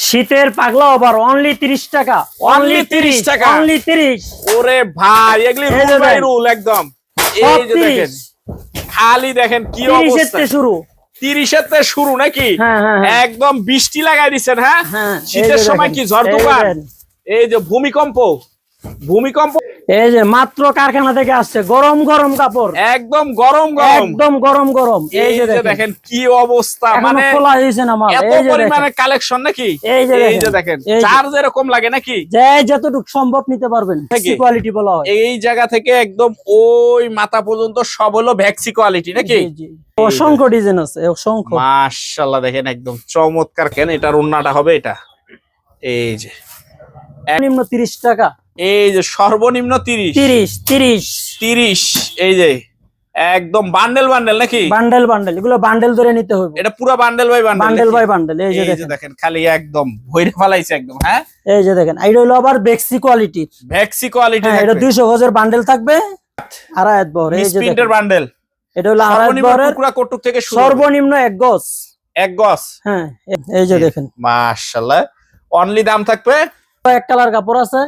শীতের পাগলা over only তিরিশ টাকা অনলি 30 টাকা? অনলি তিরিশ। ওরে ভাই এগুলি রুল বাই রুল একদম। এই যে দেখেন 30 খালি দেখেন কি অবস্থা। থেকে শুরু। তিরিশের থেকে শুরু নাকি? হ্যাঁ, হ্যাঁ, হ্যাঁ। একদম বৃষ্টি লাগাই দিচ্ছেন হ্যাঁ? শীতের সময় কি ঝড় তুফান? এই যে ভূমিকম্প ভূমিকম্প এই যে মাত্র কারখানা থেকে আসছে গরম গরম কাপড়। একদম গরম গরম। একদম গরম গরম। এই যে দেখেন। কি অবস্থা মানে খোলা হয়েছে না মাল। এত এই যে পরিমাণে কালেকশন নাকি? এই যে এই যে দেখেন। চার্জ এরকম লাগে নাকি? যে যতটুকু সম্ভব নিতে পারবেন নাকি? কোয়ালিটি বলা হয়। এই জায়গা থেকে একদম ওই মাথা পর্যন্ত সব হলো ভ্যাক্সি কোয়ালিটি নাকি। অসংখ্য ডিজাইন আছে অসংখ্য। মাশাল্লাহ দেখেন একদম চমৎকার। কেন এটার উন্নাটা হবে এটা? এই যে। নিম্ন তিরিশ টাকা। এই যে সর্বনিম্ন তিরিশ। তিরিশ তিরিশ। তিরিশ এই যে একদম বান্ডেল বান্ডেল নাকি? বান্ডেল বান্ডেল এগুলো বান্ডেল ধরে নিতে হবে এটা পুরো bundle by bundle bundle by bundle এই যে দেখেন। খালি একদম ভইরে ফেলাইছে একদম হ্যাঁ? এই যে দেখেন এইটা হলো আবার বেক্সি কোয়ালিটি ভ্যাক্সি কোয়ালিটি এটা দুইশো গজের বান্ডেল থাকবে। আড়াই বহর এই যে প্রিন্টের বান্ডেল। এটা হলো সর্বনিম্ন বহরের টুকরা কটুক থেকে শুরু সর্বনিম্ন এক গজ। এক গজ? হ্যাঁ এই যে দেখেন। মাশাআল্লাহ। অনলি দাম থাকবে এক কালার কাপড় আছে।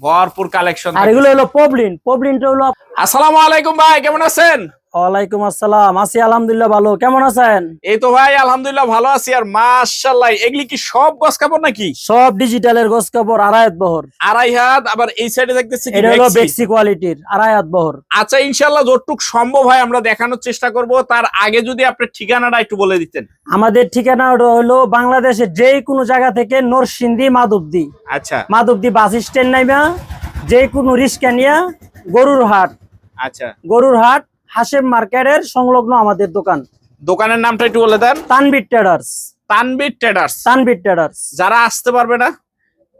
ভরপুর কালেকশন আর এগুলো হলো পবলিন। পবলিনটা হলো আসসালামু আলাইকুম ভাই কেমন আছেন? ওয়ালাইকুম আসসালাম। আছি আলহামদুলিল্লাহ ভালো। কেমন আছেন? এই তো ভাই আলহামদুলিল্লাহ ভালো আছি। আর মাশাআল্লাহ এগুলি কি সব গছ কাপড় নাকি? সব ডিজিটালের গজ কাপড় আড়াই বহর। আড়াই হাত আবার এই সাইডে দেখতেছি এটা হলো বেক্সি কোয়ালিটির আড়াই হাত বহর। আচ্ছা ইনশাআল্লাহ যতটুক সম্ভব হয় আমরা দেখানোর চেষ্টা করব। তার আগে যদি আপনি ঠিকানাটা একটু বলে দিতেন। আমাদের ঠিকানা হলো বাংলাদেশের যে কোনো জায়গা থেকে নরসিংদী মাধবদী। আচ্ছা। মাধবদী বাস স্ট্যান্ড নাইবা যে কোনো রিক্সা নিয়া গরুর হাট। আচ্ছা। গরুর হাট হাসেম মার্কেটের সংলগ্ন আমাদের দোকান। দোকানের নামটা একটু বলে দেন। Tanvir traders. Tanvir traders. Tanvir traders. যারা আসতে পারবে না?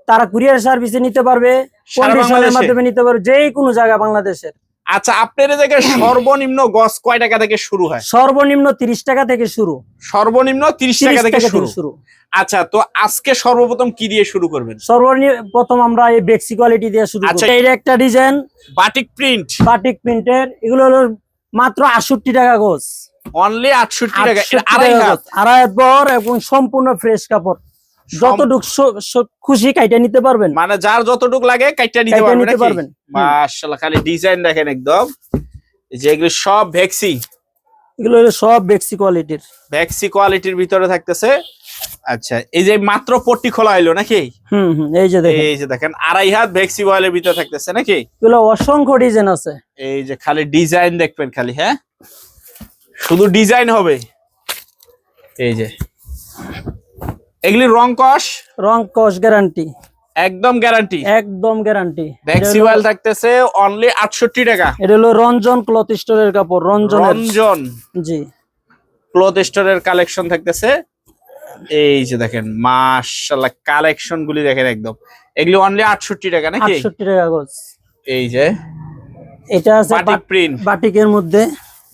তারা কুরিয়ার সার্ভিসে নিতে পারবে কন্ডিশনের মাধ্যমে নিতে পারবে যে কোনো জায়গা বাংলাদেশের। আচ্ছা আপনার জায়গায় সর্বনিম্ন গছ কয় টাকা থেকে শুরু হয়? সর্বনিম্ন তিরিশ টাকা থেকে শুরু। সর্বনিম্ন তিরিশ তিরিশ টাকা থেকে শুরু? শুরু। আচ্ছা তো আজকে সর্বপ্রথম কি দিয়ে শুরু করবেন? সর্বনিম্ন প্রথম আমরা এই বেক্সি কোয়ালিটি দিয়ে শুরু আচ্ছা। করব। এই একটা ডিজাইন বাটিক প্রিন্ট। বাটিক প্রিন্টের এগুলো হলো মাত্র আটষট্টি টাকা গোছ অনলি আটষট্টি টাকা। এটা 68 আড়াই এবং সম্পূর্ণ ফ্রেশ কাপড়। যতটুক খুশি কাইটা নিতে পারবেন। মানে যার যতটুক লাগে কাইটা নিতে পারবেন। মাশাআল্লাহ খালি ডিজাইন দেখেন একদম। এই যে এগুলো সব ভ্যাক্সি এগুলো সব বেক্সি কোয়ালিটির। ভ্যাক্সি কোয়ালিটির ভিতরে থাকতেছে। আচ্ছা এই যে মাত্র পট্টি খোলা হইল নাকি? হুম হুম এই যে দেখেন। এই যে দেখেন আড়াই হাত ভ্যাক্সি বয়েলের ভিতরে থাকতেছে নাকি? এগুলো অসংখ্য ডিজাইন আছে। এই যে খালি ডিজাইন দেখবেন খালি হ্যাঁ? শুধু ডিজাইন হবে। এই যে। এগুলি রং কস? রং কস গ্যারান্টি। একদম গ্যারান্টি? একদম গ্যারান্টি। ভ্যাক্সি বয়েল থাকতেছে অনলি আটষট্টি টাকা। এটা হলো রঞ্জন ক্লথ স্টোরের কাপড় রঞ্জনের। রঞ্জন। জি। ক্লথ স্টোরের কালেকশন থাকতেছে এই যে দেখেন মাশাআল্লাহ কালেকশন গুলি দেখেন একদম। এগুলি অনলি আটষট্টি টাকা নাকি? আটষট্টি টাকা গজ। এই যে এটা আছে বাটিক প্রিন্ট বাটিকের মধ্যে।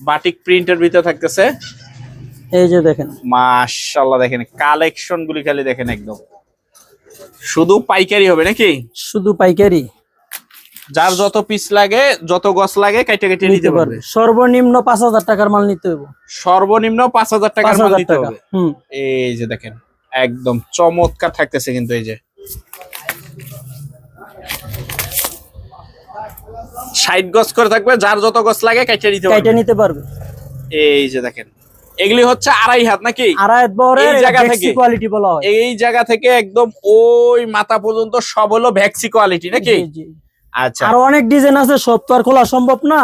বাটিক প্রিন্টের ভিতরে থাকতেছে। এই যে দেখেন। মাশাআল্লাহ দেখেন কালেকশন গুলি খালি দেখেন একদম। শুধু পাইকারি হবে নাকি? শুধু পাইকারি। যার যত পিস লাগে যত গছ লাগে কাইটে কেটে নিতে পারবে। সর্বনিম্ন পাঁচ হাজার টাকার মাল নিতে হবে সর্বনিম্ন পাঁচ হাজার টাকার মাল নিতে হবে। এই যে দেখেন একদম চমৎকার থাকতেছে কিন্তু এই যে। ষাট গছ করে থাকবে যার যত গছ লাগে কাইটে নিতে পারবে। নিতে পারবে। এই যে দেখেন এগুলি হচ্ছে আড়াই হাত নাকি? আড়াই বহরের এই জায়গা থেকে? কোয়ালিটি বলা হয়। এই জায়গা থেকে একদম ওই মাথা পর্যন্ত সব হলো ভ্যাক্সি কোয়ালিটি নাকি? জি, জি। আচ্ছা। আরও অনেক ডিজাইন আছে সব তো আর খোলা সম্ভব না।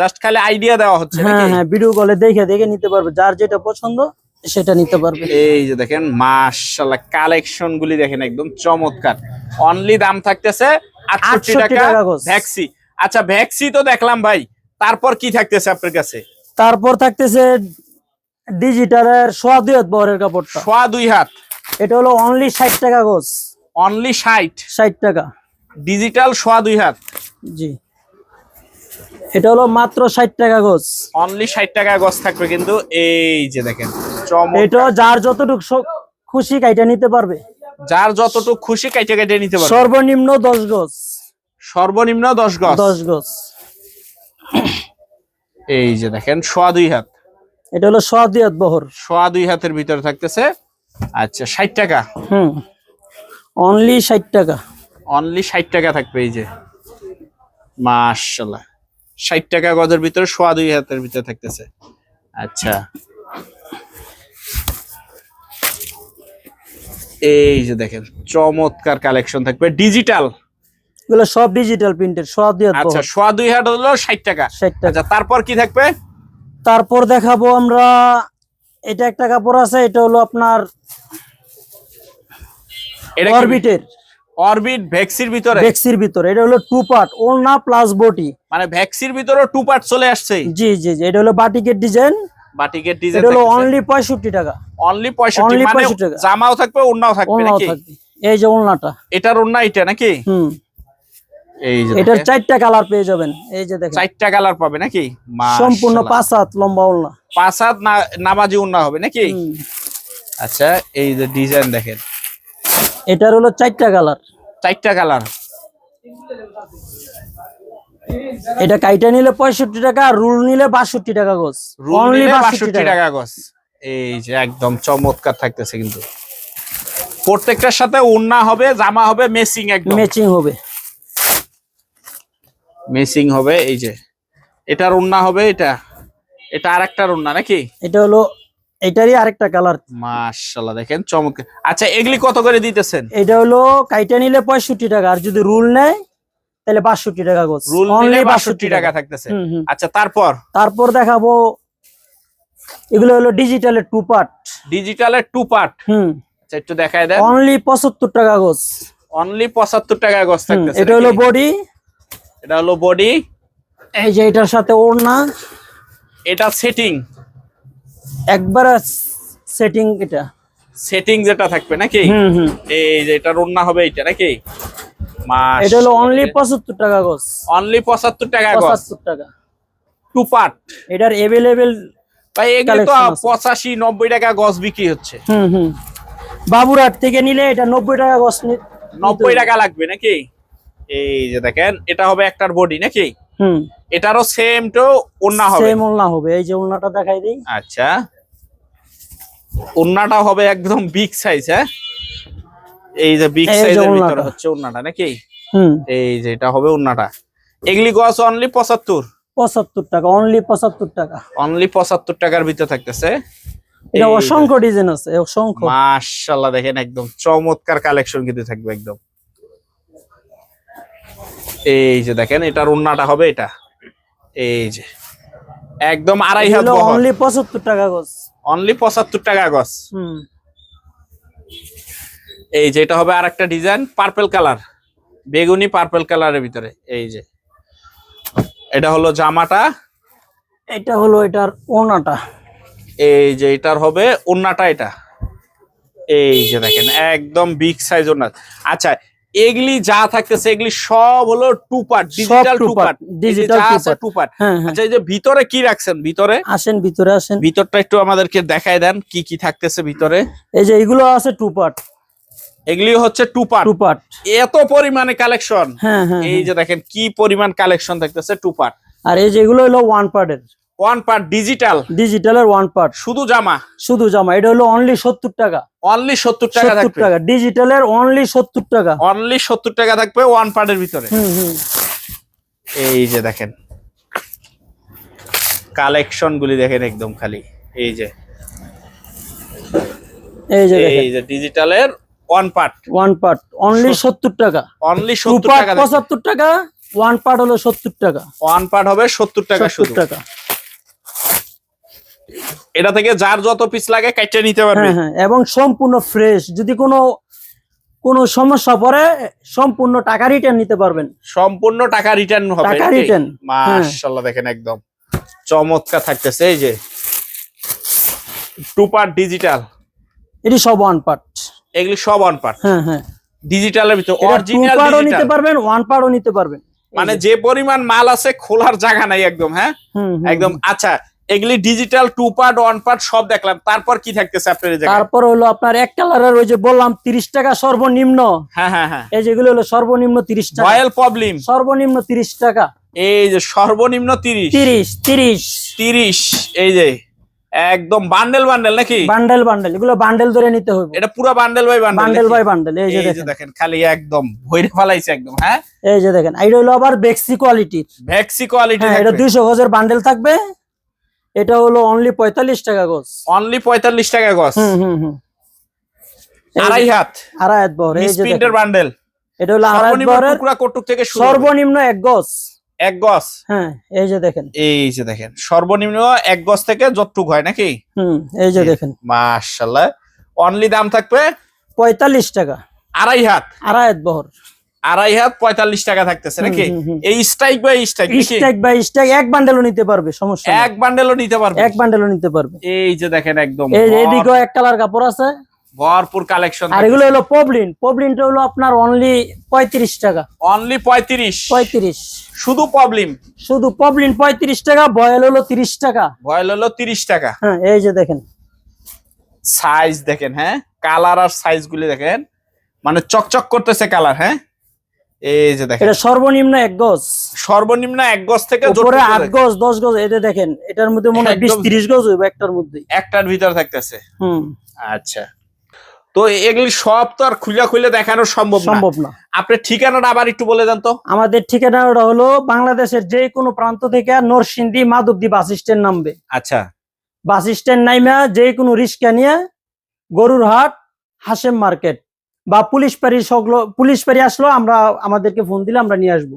জাস্ট খালি আইডিয়া দেওয়া হচ্ছে হ্যাঁ হ্যাঁ ভিডিও কলে দেখে দেখে নিতে পারবে। যার যেটা পছন্দ সেটা নিতে পারবে। এই যে দেখেন মাশাআল্লাহ কালেকশন গুলি দেখেন একদম চমৎকার। অনলি দাম থাকতেছে 68 টাকা ভ্যাক্সি আচ্ছা ভ্যাক্সি তো দেখলাম ভাই। তারপর কি থাকতেছে আপনার কাছে? তারপর থাকতেছে ডিজিটালের সোয়া দুই হাত বহরের কাপড়টা। সোয়া দুই হাত। এটা হলো অনলি ষাট টাকা গজ অনলি ষাট। ষাট টাকা। ডিজিটাল সোয়া দুই হাত। জি। এটা হলো মাত্র ষাট টাকা গজ অনলি ষাট টাকা গছ থাকবে কিন্তু এই যে দেখেন এটা যার যতটুকু খুশি কাইটা নিতে পারবে। যার যতটুকু খুশি কাইটে কেটে নিতে পারবে। সর্বনিম্ন দশ গজ সর্বনিম্ন দশ গজ দশ গজ এই যে দেখেন সোয়া দুই হাত। এটা হলো সোয়া দুই হাত বহর। সোয়া দুই হাতের ভিতরে থাকতেছে। আচ্ছা ষাট টাকা। হুম। অনলি ষাট টাকা। অনলি ষাট টাকা থাকবে এই যে। মাশাল্লাহ ষাট টাকা গজের ভিতরে সোয়া দুই হাতের ভিতরে থাকতেছে। আচ্ছা। এই যে দেখেন চমৎকার কালেকশন থাকবে। ডিজিটাল এগুলো সব ডিজিটাল প্রিন্টের সব দিয়ে আচ্ছা সোয়া দুই হাট হলো ষাট টাকা। ষাট টাকা। আচ্ছা তারপর কি থাকবে? তারপর দেখাবো আমরা এটা একটা কাপড় আছে এটা হলো আপনার অরবিটের অরবিট ভ্যাক্সির ভিতরে? বেক্সির ভিতরে এটা হলো টু পার্ট ওড়না প্লাস বটি মানে ভ্যাক্সির ভিতরে টু পার্ট চলে আসছে? জি জি জি এটা হলো বাটিকের ডিজাইন বাটিকের ডিজাইন এটা হলো অনলি পঁয়ষট্টি টাকা। অনলি পঁয়ষট্টি only মানে 65 টাকা। জামাও থাকবে ওড়নাও থাকবে নাকি? এই যে ওড়নাটা এটার ওড়না এটা নাকি? হুম। এই যে এটার। চারটা কালার পেয়ে যাবেন। এই যে দেখেন। চারটা কালার পাবে নাকি? সম্পূর্ণ পাঁচ হাত লম্বা ওড়না পাঁচ হাত নামাজি উন্না হবে নাকি? আচ্ছা এই যে ডিজাইন দেখেন। এটার হলো চারটা কালার। চারটা কালার। এটা কাইটা নিলে পঁয়ষট্টি টাকা আর রুল নিলে বাষট্টি টাকা গোছ রুল অনলি বাষট্টি টাকা। গজ এই যে একদম চমৎকার থাকতেছে কিন্তু। প্রত্যেকটার সাথে উন্না হবে জামা হবে মেসিং একদম। ম্যাচিং হবে। মেসিং হবে এই যে। এটার উন্না হবে এটা। এটা আরেকটার উন্না নাকি? এটা হলো এটারই আরেকটা কালার মাশাআল্লাহ দেখেন চমৎকার। আচ্ছা এগুলি কত করে দিতেছেন? এটা হলো কাইটা নিলে পঁয়ষট্টি টাকা আর যদি রুল নেয় তাহলে বাষট্টি টাকা গোছ রুল নিলে 62 বাষট্টি টাকা থাকতেছে। আচ্ছা তারপর? তারপর দেখাবো এগুলো হলো ডিজিটালের টু পার্ট ডিজিটালের টু পার্ট হুম। আচ্ছা একটু দেখায় দেন। অনলি পঁচাত্তর টাকা গোছ অনলি পঁচাত্তর টাকা গজ থাকতেছে এটা হলো বডি এটা হলো বডি এই যে এটার সাথে ওড়না। এটা সেটিং একবার সেটিং এটা। সেটিং যেটা থাকবে নাকি? এই যে এটা রান্না হবে এটা নাকি? এটা হলো অনলি পঁচাত্তর টাকা গোছ অনলি পঁচাত্তর টাকা গজ? পঁচাত্তর টাকা। টু পার্ট এটার এভেলেবেল ভাই এগুলো তো Collection আছে। পঁচাশি নব্বই টাকা গজ বিক্রি হচ্ছে। হুম হুম। বাবুরহাট থেকে নিলে এটা নব্বই টাকা গোছ নি- নব্বই টাকা লাগবে নাকি? এই যে দেখেন এটা হবে একটার বডি নাকি? হুম। এটারও সেম তো ওন্না হবে। সেম ওড়না হবে। এই যে ওড়নাটা দেখাই দিই। আচ্ছা। ওন্নাটা হবে একদম বিগ সাইজ হ্যাঁ? এই যে বিগ সাইজের ভিতরে হচ্ছে ওন্নাটা নাকি? হুম। এই যে এটা হবে ওন্নাটা এগুলি গছ অনলি পঁচাত্তর? পঁচাত্তর টাকা অনলি পঁচাত্তর টাকা। অনলি পঁচাত্তর টাকার ভিতরে থাকতেছে। এটা অসংখ্য ডিজাইন আছে অসংখ্য। মাশাল্লাহ দেখেন একদম চমৎকার কালেকশন কিন্তু থাকবে একদম। এই যে দেখেন এটার উন্নাটা হবে এটা। এই যে একদম আড়াই হাত অনলি পঁচাত্তর টাকা গোছ অনলি পঁচাত্তর টাকা গছ। এই যে এটা হবে আর একটা ডিজাইন পার্পেল কালার বেগুনি পার্পেল কালারের ভিতরে এই যে। এটা হলো জামাটা। এটা হলো এটার ওনাটা। এই যে এটার হবে ওনাটা এটা। এই যে দেখেন একদম বিগ সাইজ ওন্না আচ্ছা এগুলি যা থাকতেছে এগুলি সব হলো two part digital two part part। Two part হ্যাঁ হ্যাঁ। আচ্ছা এই যে ভিতরে কি রাখছেন? ভিতরে? আসেন ভিতরে আসেন। ভিতরটা একটু আমাদেরকে দেখায় দেন কি কি থাকতেছে ভিতরে। এই যে এগুলো আছে টু পার্ট এগুলি হচ্ছে টু পার্ট টু পার্ট এত পরিমাণে কালেকশন হ্যাঁ হ্যাঁ এই যে দেখেন কি পরিমাণ কালেকশন থাকতেছে টু পার্ট আর এই যে এগুলো হলো ওয়ান পার্টের ওয়ান পার্ট ডিজিটাল। ডিজিটালের ওয়ান পার্ট। শুধু জামা? শুধু জামা। এটা হলো অনলি সত্তর টাকা। অনলি সত্তর টাকা সত্তর টাকা। ডিজিটালের অনলি সত্তর টাকা। অনলি সত্তর টাকা থাকবে ওয়ান পার্টের ভিতরে। হুম হুম। এই যে দেখেন। কালেকশন গুলি দেখেন একদম খালি। এই যে। এই যে দেখেন। এই যে ডিজিটালের one part. One part. Only সত্তর টাকা। অনলি সত্তর টাকা পঁচাত্তর টাকা ওয়ান পার্ট হলো সত্তর টাকা। ওয়ান পার্ট হবে সত্তর টাকা সত্তর টাকা। এটা থেকে যার যত পিস লাগে কাইটে নিতে পারবে। হ্যাঁ হ্যাঁ এবং সম্পূর্ণ ফ্রেশ যদি কোনো কোনো সমস্যা পড়ে সম্পূর্ণ টাকা রিটার্ন নিতে পারবেন। সম্পূর্ণ টাকা রিটার্ন হবে টাকা return, হ্যাঁ। মাশাআল্লাহ দেখেন একদম। চমৎকার থাকতেছে এই যে। টু পার্ট ডিজিটাল এটি সব ওয়ান পার্ট এগুলি সব ওয়ান পার্ট হ্যাঁ হ্যাঁ। ডিজিটালের ভিতর অরিজিনাল পার্টও নিতে পারবেন ওয়ান পার্টও নিতে পারবেন। মানে যে। পরিমাণ মাল আছে খোলার জায়গা নাই একদম হ্যাঁ? একদম আচ্ছা এগুলি digital two part one part সব দেখলাম। তারপর কি থাকতেছে আপনার তারপর হলো আপনার এক কালারের ওই যে বললাম তিরিশ টাকা সর্বনিম্ন। হ্যাঁ হ্যাঁ হ্যাঁ। এই যেগুলো হলো সর্বনিম্ন তিরিশ টাকা। রয়্যাল প্রবলেম সর্বনিম্ন তিরিশ টাকা। এই যে সর্বনিম্ন তিরিশ। তিরিশ তিরিশ। তিরিশ এই যে। একদম বান্ডেল বান্ডেল নাকি? বান্ডেল বান্ডেল এগুলো বান্ডেল ধরে নিতে হবে। এটা পুরো bundle by bundle bundle by bundle এই যে দেখেন। খালি একদম ভইরে ফেলাইছে একদম হ্যাঁ? এই যে দেখেন এটা হলো আবার বেক্সি কোয়ালিটির ভ্যাক্সি কোয়ালিটি এটা দুইশো গজের বান্ডেল থাকবে। এটা হলো অনলি পঁয়তাল্লিশ টাকা গজ। অনলি পঁয়তাল্লিশ টাকা যে আড়াই হাত। আড়াই হাত বহর এই যে প্রিন্টের বান্ডেল এটা হলো আড়াই হাত বহরের টুকরা কটুক থেকে শুরু সর্বনিম্ন এক গজ। এক গছ হ্যাঁ এই যে দেখেন। এই যে দেখেন সর্বনিম্ন এক গছ থেকে যতটুক হয় নাকি? হুম এই যে দেখেন। মাশাল্লাহ অনলি দাম থাকবে পঁয়তাল্লিশ টাকা। আড়াই হাত। আড়াই হাত বহর। আড়াই হাত পঁয়তাল্লিশ টাকা থাকতেছে নাকি। এই strike by strike stack by stack এক বান্ডেলও নিতে পারবে সমস্যা। এক বান্ডেলও নিতে পারবে। এক বান্ডেলও নিতে পারবে। এই যে দেখেন একদম এদিকেও এক কালার কাপড় আছে। ভরপুর কালেকশন আর এগুলো হলো পবলিন পবলিনটা হলো আপনার অনলি পঁয়ত্রিশ টাকা। অনলি পঁয়ত্রিশ। পঁয়ত্রিশ। শুধু প্রবলেম শুধু পবলিন পঁয়ত্রিশ টাকা বয়েল হলো তিরিশ টাকা। ভয়েল হলো তিরিশ টাকা। হ্যাঁ এই যে দেখেন। সাইজ দেখেন হ্যাঁ? কালার আর সাইজ গুলি দেখেন। মানে চকচক করতেছে কালার হ্যাঁ? এই যে দেখেন। এটা সর্বনিম্ন এক গজ। সর্বনিম্ন এক গজ থেকে উপরে আট গজ দশ গজ এটা দেখেন এটার মধ্যে মনে হয় বিশ তিরিশ গজ হইবে একটার মধ্যে। একটার ভিতর থাকতেছে। হুম। আচ্ছা। তো এগুলি সব তো আর খুলে খুলে দেখানো সম্ভব সম্ভব না। আপনার ঠিকানাটা আবার একটু বলে দেন তো। আমাদের ঠিকানাটা হলো বাংলাদেশের যে কোনো প্রান্ত থেকে নরসিংদী মাধবদী বাস স্ট্যান্ড নামবে। আচ্ছা। বাস স্ট্যান্ড নাইমা যে কোনো রিক্সা নিয়ে গরুর হাট হাসেম মার্কেট। বা পুলিশ পাড়ি সকল পুলিশ পাড়ি আসলো আমরা আমাদেরকে ফোন দিলে আমরা নিয়ে আসব।